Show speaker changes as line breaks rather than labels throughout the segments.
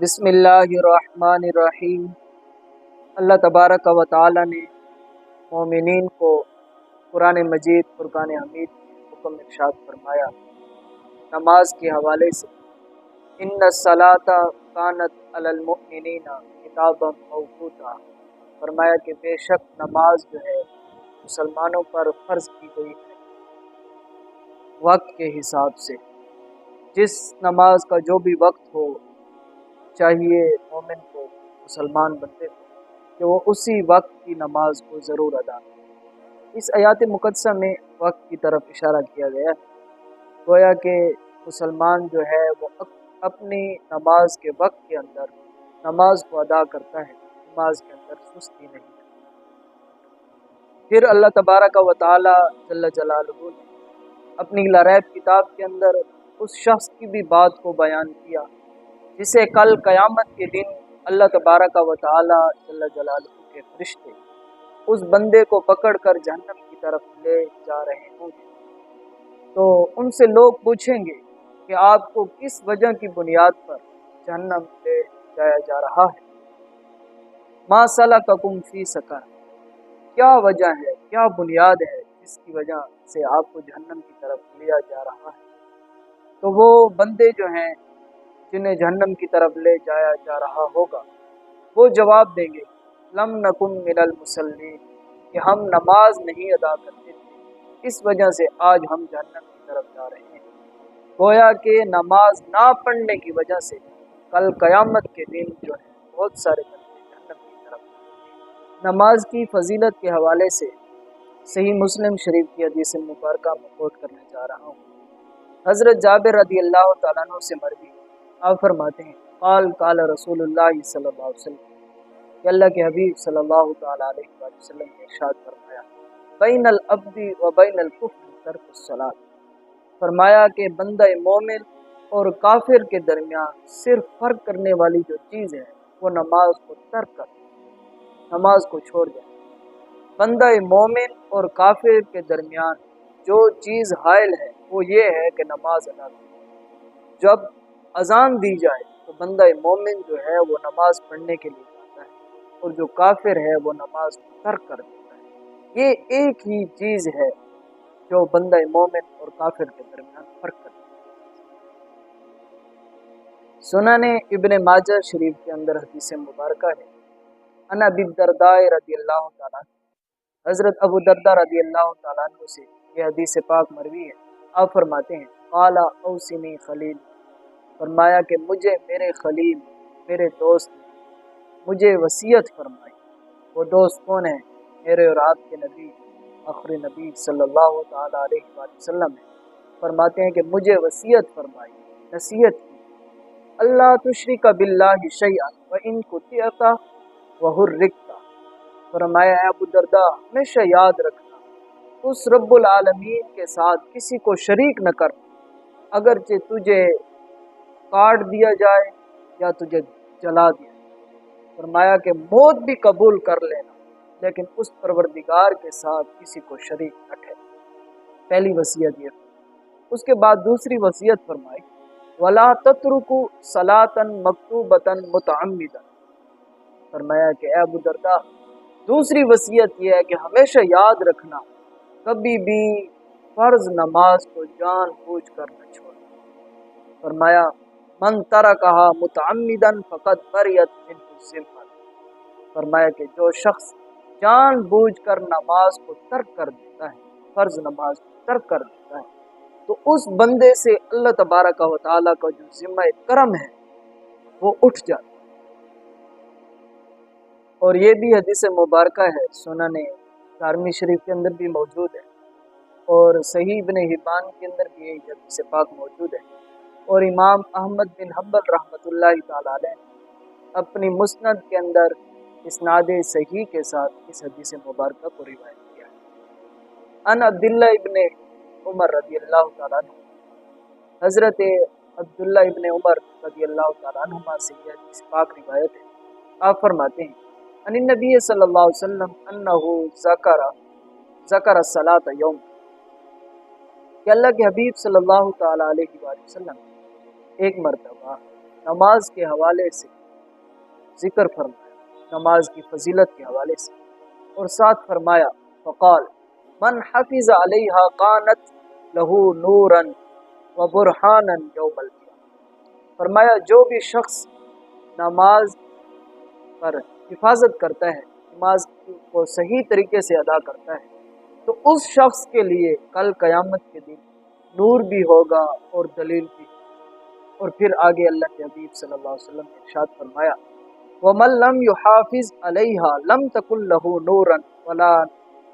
بسم اللہ الرحمن الرحیم۔ اللہ تبارک و تعالی نے مومنین کو قرآن مجید، فرقان حمید حکم ارشاد فرمایا۔ نماز کے حوالے سے، ان صلاۃ کانت المؤمنین کتاب موقوتا۔ فرمایا کہ بے شک نماز جو ہے، مسلمانوں پر فرض کی گئی ہے۔ وقت کے حساب سے، جس نماز کا جو بھی وقت ہو چاہیے مومن کو مسلمان بندے کو کہ وہ اسی وقت کی نماز کو ضرور ادا کرے۔ اس آیات مقدسہ میں وقت کی طرف اشارہ کیا گیا ہے۔ گویا کہ مسلمان جو ہے وہ اپنی نماز کے وقت کے اندر نماز کو ادا کرتا ہے، نماز کے اندر سستی نہیں پھر اللہ تبارہ کا تعالی جل جلالہ نے اپنی لریب کتاب کے اندر اس شخص کی بھی بات کو بیان کیا۔ جسے کل قیامت کے دن اللہ تبارہ و تعالی جل جلالہ کے فرشتے اس بندے کو پکڑ کر جہنم کی طرف لے جا رہے ہوں گے۔ تو ان سے لوگ پوچھیں گے کہ آپ کو کس وجہ کی بنیاد پر جہنم لے جایا جا رہا ہے؟ ماں صلاح کا کم فی سکا کیا وجہ ہے؟ کیا بنیاد ہے جس کی وجہ سے آپ کو جہنم کی طرف لیا جا رہا ہے؟ تو وہ بندے جو ہیں جنہیں جہنم کی طرف لے جایا جا رہا ہوگا، وہ جواب دیں گے، لم نکن من المسلمین کہ ہم نماز نہیں ادا کرتے تھے، اس وجہ سے آج ہم جہنم کی طرف جا رہے ہیں۔ گویا کہ نماز نہ پڑھنے کی وجہ سے کل قیامت کے دن جو ہے، بہت سارے بندے جہنم کی طرف نماز کی فضیلت کے حوالے سے صحیح مسلم شریف کی حدیث مبارکہ میں کوٹ کرنے جا رہا ہوں۔ حضرت جابر رضی اللہ تعالیٰ عنہ سے مروی۔ آپ فرماتے ہیں۔ قال قال رسول اللہ صلی اللہ علیہ وسلم۔ کہ اللہ کے حبیب صلی اللہ تعالیٰ علیہ وآلہ وسلم نے ارشاد فرمایا، بین العبدی و بین الکفر ترک الصلاۃ فرمایا کہ بندہ مومن اور کافر کے درمیان صرف فرق کرنے والی جو چیز ہے، وہ نماز کو ترک کر، نماز کو چھوڑ جائے بندہ مومن اور کافر کے درمیان جو چیز حائل ہے، وہ یہ ہے کہ نماز ادا کرے۔ جب اذان دی جائے تو بندہ مومن جو ہے وہ نماز پڑھنے کے لیے جاتا ہے اور جو کافر ہے وہ نماز ترک کر دیتا ہے۔ یہ ایک ہی چیز ہے جو بندہ مومن اور کافر کے درمیان فرق کرتا ہے۔ سنا نے ابن ماجہ شریف کے اندر حدیث مبارکہ ہے۔ انا بدرداء رضی اللہ تعالیٰ حضرت ابو دردہ رضی اللہ تعالیٰ عنہ سے یہ حدیث پاک مروی ہے۔ آپ فرماتے ہیں قالا اوسنی خلیل۔ فرمایا کہ مجھے میرے خلیل، میرے دوست مجھے وصیت فرمائی۔ وہ دوست کون ہیں؟ میرے اور آپ کے نبی، آخر نبی صلی اللہ تعالیٰ علیہ وآلہ وسلم ہیں۔ فرماتے ہیں کہ مجھے وصیت فرمائی، نصیحت کی۔ اللہ تشری کا بلّہ شعیٰ و ان کو تیتا و حرکتا فرمایا ابو دردہ ہمیشہ یاد رکھنا، اس رب العالمین کے ساتھ کسی کو شریک نہ کر اگرچہ تجھے کاٹ دیا جائے یا تجھے جلا دیا فرمایا کہ موت بھی قبول کر لینا، لیکن اس پروردگار کے ساتھ کسی کو شریک نہ ٹھہرے پہلی وصیت یہ۔ اس کے بعد دوسری وصیت فرمائی، ولا تترکو سلاطن من ترا کہا متعمدن فقط بریت من فرمایا کہ جو شخص جان بوجھ کر نماز کو ترک کر دیتا ہے، فرض نماز کو ترک کر دیتا ہے، تو اس بندے سے اللہ تبارک و تعالیٰ کا جو ذمہ کرم ہے، وہ اٹھ جاتا ہے۔ اور یہ بھی حدیث مبارکہ ہے سنن دارمی شریف کے اندر بھی موجود ہے۔ اور صحیح ابن حبان کے اندر بھی یہی حدیث پاک موجود ہے۔ اور امام احمد بن حبل رحمۃ اللہ تعالی علیہ اپنی مسند کے اندر اسناد صحیح کے ساتھ اس حدیث مبارکہ کو روایت کیا ہے۔ ان عبداللہ ابن عمر رضی اللہ تعالیٰ عنہ، حضرت عبداللہ ابن عمر رضی اللہ تعالیٰ عنہ سے یہ حدیث پاک روایت ہے۔ آپ فرماتے ہیں ان نبی صلی اللہ علیہ وسلم انہو ذکر ذکر الصلاة یوم، کہ اللہ کے حبیب صلی اللہ تعالیٰ علیہ وآلہ وسلم ایک مرتبہ نماز کے حوالے سے ذکر فرمایا، نماز کی فضیلت کے حوالے سے، اور ساتھ فرمایا، فقال، من حفظ علیہ قانت لہو نورن و برحان یوم فرمایا، جو بھی شخص نماز پر حفاظت کرتا ہے، نماز کو صحیح طریقے سے ادا کرتا ہے، تو اس شخص کے لیے کل قیامت کے دن نور بھی ہوگا اور دلیل بھی اور پھر آگے اللہ کے حبیب صلی اللہ علیہ وسلم نے ارشاد فرمایا، وَمَن لَمْ يُحَافِظْ عَلَيْهَا لَمْ تَكُلْ لَهُ نُورًا وَلَا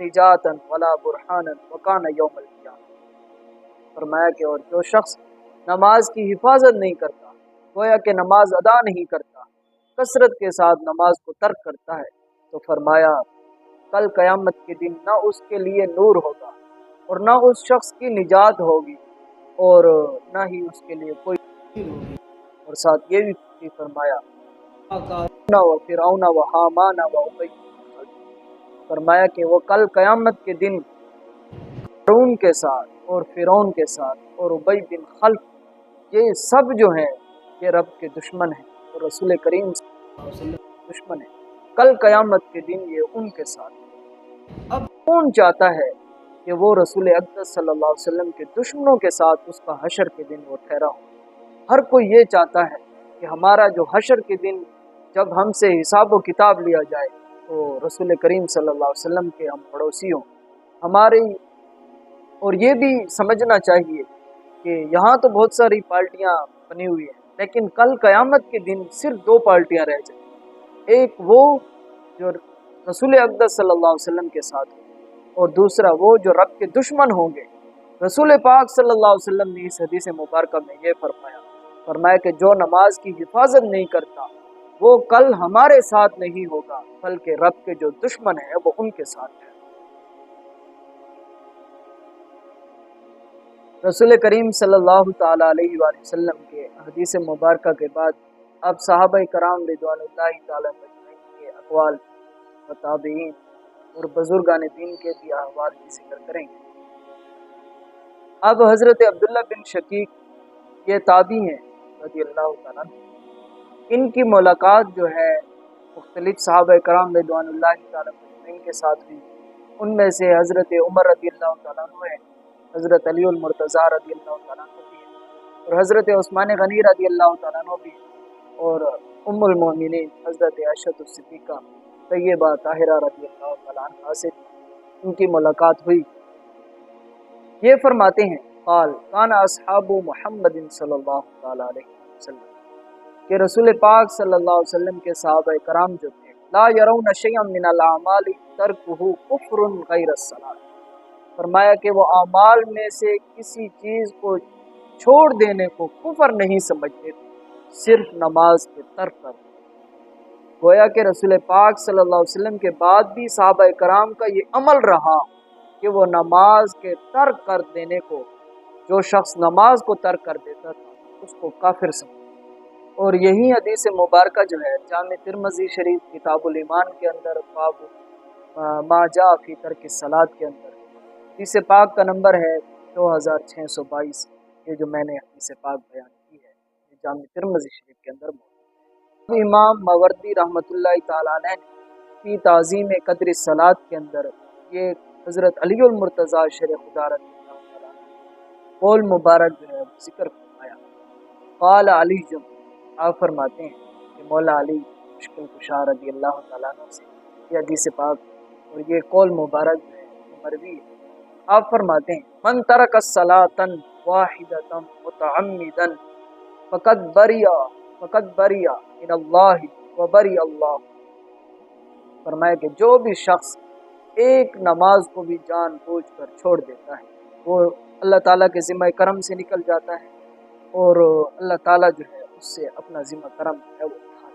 نِجَاتًا وَلَا بُرْحَانًا وَكَانَ يَوْمَ الْقِيَامَةِ۔ فرمایا کہ اور جو شخص نماز کی حفاظت نہیں کرتا، گویا کہ نماز ادا نہیں کرتا، کثرت کے ساتھ نماز کو ترک کرتا ہے، تو فرمایا، کل قیامت کے دن نہ اس کے لیے نور ہوگا اور نہ اس شخص کی نجات ہوگی اور نہ ہی اس کے لیے کوئی اور ساتھ یہ بھی فرمایا فرعون و حامان و فرمایا کہ وہ کل قیامت کے دن فرعون کے ساتھ اور فرعون کے ساتھ اور ابئی بن خلف، یہ سب جو ہیں، یہ رب کے دشمن ہیں اور رسول کریم دشمن ہیں۔ کل قیامت کے دن یہ ان کے ساتھ اب کون چاہتا ہے کہ وہ رسول اقدس صلی اللہ علیہ وسلم کے دشمنوں کے ساتھ اس کا حشر کے دن وہ ٹھہرا ہو؟ ہر کوئی یہ چاہتا ہے کہ ہمارا جو حشر کے دن جب ہم سے حساب و کتاب لیا جائے، تو رسول کریم صلی اللہ علیہ وسلم کے ہم پڑوسی ہوں۔ ہماری، اور یہ بھی سمجھنا چاہیے کہ یہاں تو بہت ساری پارٹیاں بنی ہوئی ہیں، لیکن کل قیامت کے دن صرف دو پارٹیاں رہ جائیں۔ ایک وہ جو رسول اقدس صلی اللہ علیہ وسلم کے ساتھ اور دوسرا وہ جو رب کے دشمن ہوں گے۔ رسول پاک صلی اللہ علیہ وسلم نے اس حدیث مبارکہ میں یہ فرمایا۔ فرمایا کہ جو نماز کی حفاظت نہیں کرتا، وہ کل ہمارے ساتھ نہیں ہوگا، بلکہ رب کے جو دشمن ہیں، وہ ان کے ساتھ ہیں۔ رسول کریم صلی اللہ تعالیٰ علیہ وآلہ وسلم کے حدیث مبارکہ کے بعد اب صحابہ کرام رضوان اللہ تعالیٰ کے اقوال و تابعین اور بزرگان دین کے بھی احوال کی ذکر کریں گے۔ اب حضرت عبداللہ بن شکیق یہ تابع ہیں۔ رضی اللہ تعالیٰ ان کی ملاقات جو ہے، مختلف صحابہ کرام رضوان اللہ تعالیٰ کے ساتھ ہوئی۔ ان میں سے حضرت عمر رضی اللہ تعالیٰ ہیں، حضرت علی المرتضیٰ رضی اللہ تعالیٰ بھی اور حضرت عثمان غنی رضی اللہ تعالیٰ عنہ بھی اور ام المومنین حضرت اشد الصدیقہ، طیبہ طاہرہ رضی اللہ تعالیٰ عنہ سے ان کی ملاقات ہوئی۔ یہ فرماتے ہیں، قال کان اصحاب محمد صلی اللہ تعالیٰ علیہ وسلم، کہ رسول پاک صلی اللہ علیہ وسلم کے صحابہ کرام جو تھے، لا يرون شيئا من الاعمال تركه كفر غیر الصلاه فرمایا کہ وہ اعمال میں سے کسی چیز کو چھوڑ دینے کو کفر نہیں سمجھتے تھے صرف نماز کے ترک کر گویا کہ رسول پاک صلی اللہ علیہ وسلم کے بعد بھی صحابہ کرام کا یہ عمل رہا کہ وہ نماز کے ترک کر دینے کو، جو شخص نماز کو ترک کر دیتا تھا اس کو کافر سمجھ اور یہی حدیث مبارکہ جو ہے، جامع ترمزی شریف کتاب الایمان کے اندر، باب ما جا فی ترک سلاد کے اندر۔ حدیث پاک کا نمبر ہے دو ہزار چھ سو بائیس۔ یہ جو میں نے حدیث پاک بیان کی ہے، یہ جامع ترمزی شریف کے اندر موجود امام موردی رحمۃ اللہ تعالیٰ نے کی تعظیم قدر سلاد کے اندر یہ حضرت علی المرتضیٰ شر خدا رضی قول مبارک جو ہے، ذکر فرمایا قال علی جم۔ آپ فرماتے ہیں کہ مولا علی مشکل کشار رضی اللہ تعالیٰ عنہ سے یہ حدیث پاک اور یہ قول مبارک ہے، مروی ہے۔ آپ فرماتے ہیں، من ترک الصلاۃ واحدۃ متعمدا فقد بریا فقد بریا ان اللہ و بری اللہ۔ فرمایا کہ جو بھی شخص ایک نماز کو بھی جان بوجھ کر چھوڑ دیتا ہے، وہ اللہ تعالیٰ کے ذمہ کرم سے نکل جاتا ہے۔ اور اللہ تعالیٰ جو ہے اس سے اپنا ذمہ کرم ہے وہ اٹھا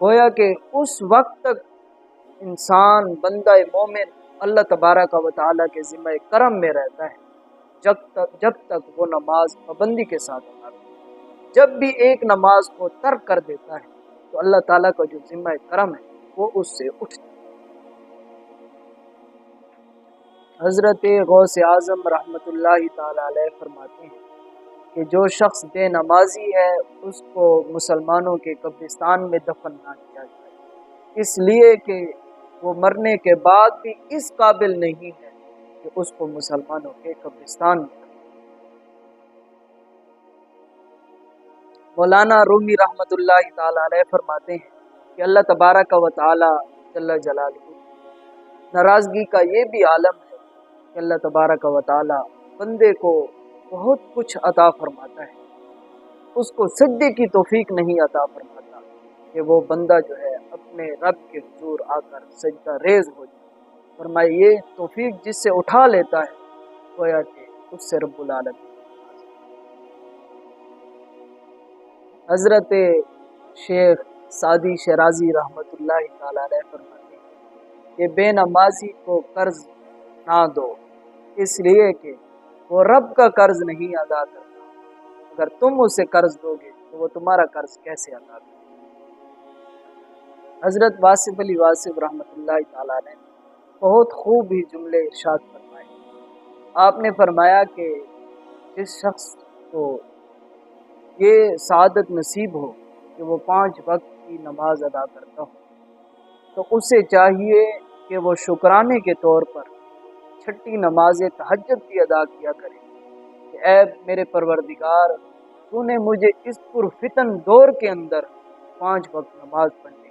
گویا کہ اس وقت تک انسان، بندہ مومن اللہ تبارہ کا تعالیٰ کے ذمہ کرم میں رہتا ہے، جب تک جب تک وہ نماز پابندی کے ساتھ ادا جب بھی ایک نماز کو ترک کر دیتا ہے تو اللہ تعالیٰ کا جو ذمہ کرم ہے وہ اس سے اٹھ حضرت غوث اعظم رحمۃ اللہ تعالی علیہ فرماتے ہیں کہ جو شخص بے نمازی ہے، اس کو مسلمانوں کے قبرستان میں دفن نہ کیا جائے۔ اس لیے کہ وہ مرنے کے بعد بھی اس قابل نہیں ہے کہ اس کو مسلمانوں کے قبرستان میں۔ مولانا رومی رحمۃ اللہ تعالی علیہ فرماتے ہیں کہ اللہ تبارک و تعالی جل جلالہ، ناراضگی کا یہ بھی عالم ہے کہ اللہ تبارک و تعالی بندے کو بہت کچھ عطا فرماتا ہے۔ اس کو سجدے کی توفیق نہیں عطا فرماتا کہ وہ بندہ جو ہے اپنے رب کے حضور آ کر سجدہ ریز ہو جائے۔ فرمائے، یہ توفیق جس سے اٹھا لیتا ہے، گویا کہ اس سے رب العالم حضرت شیخ سعدی شرازی رحمۃ اللہ تعالی علیہ فرماتے ہیں کہ بے نمازی کو قرض نہ دو، اس لیے کہ وہ رب کا قرض نہیں ادا کرتا۔ اگر تم اسے قرض دو گے تو وہ تمہارا قرض کیسے ادا کرے؟ حضرت واصف علی واصف رحمۃ اللہ تعالیٰ نے بہت خوب ہی جملے ارشاد فرمائے۔ آپ نے فرمایا کہ جس شخص کو یہ سعادت نصیب ہو کہ وہ پانچ وقت کی نماز ادا کرتا ہو، تو اسے چاہیے کہ وہ شکرانے کے طور پر چھٹی نماز تحجد بھی ادا کیا کرے۔ کہ اے میرے پروردگار، تو نے مجھے اس پرفتن دور کے اندر پانچ وقت نماز پڑھی۔